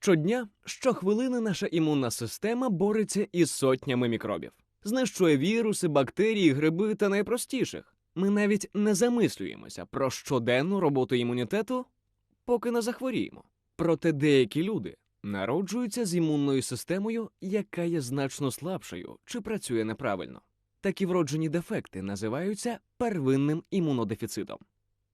Щодня, щохвилини наша імунна система бореться із сотнями мікробів, знищує віруси, бактерії, гриби та найпростіших. Ми навіть не замислюємося про щоденну роботу імунітету, поки не захворіємо. Проте деякі люди народжуються з імунною системою, яка є значно слабшою чи працює неправильно. Такі вроджені дефекти називаються первинним імунодефіцитом.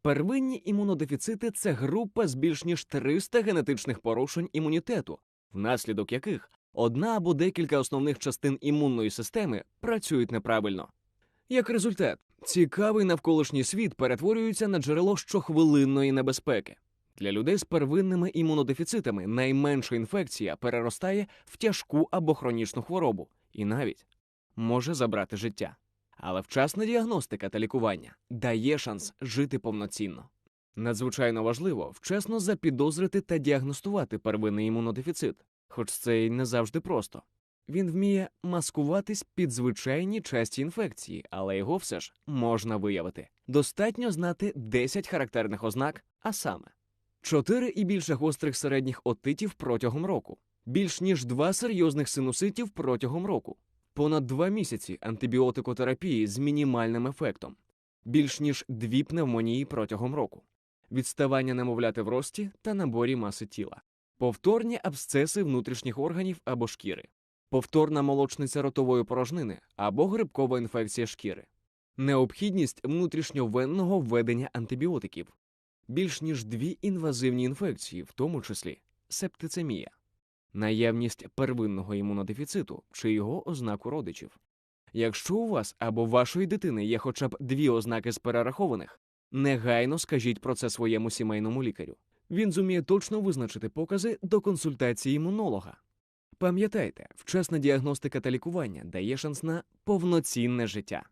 Первинні імунодефіцити це група з більш ніж 300 генетичних порушень імунітету, внаслідок яких одна або декілька основних частин імунної системи працюють неправильно. Як результат, цікавий навколишній світ перетворюється на джерело щохвилинної небезпеки. Для людей з первинними імунодефіцитами найменша інфекція переростає в тяжку або хронічну хворобу і навіть може забрати життя. Але вчасна діагностика та лікування дає шанс жити повноцінно. Надзвичайно важливо вчасно запідозрити та діагностувати первинний імунодефіцит, хоч це й не завжди просто. Він вміє маскуватись під звичайні часті інфекції, але його все ж можна виявити. Достатньо знати 10 характерних ознак, а саме 4 і більше гострих середніх отитів протягом року, більш ніж 2 серйозних синуситів протягом року, понад 2 місяці антибіотикотерапії з мінімальним ефектом, більш ніж 2 пневмонії протягом року, відставання немовляти в рості та наборі маси тіла, повторні абсцеси внутрішніх органів або шкіри, повторна молочниця ротової порожнини або грибкова інфекція шкіри, необхідність внутрішньовенного введення антибіотиків, більш ніж дві інвазивні інфекції, в тому числі септицемія, наявність первинного імунодефіциту чи його ознак у родичів. Якщо у вас або вашої дитини є хоча б дві ознаки з перерахованих, негайно скажіть про це своєму сімейному лікарю. Він зуміє точно визначити покази до консультації імунолога. Пам'ятайте, вчасна діагностика та лікування дає шанс на повноцінне життя.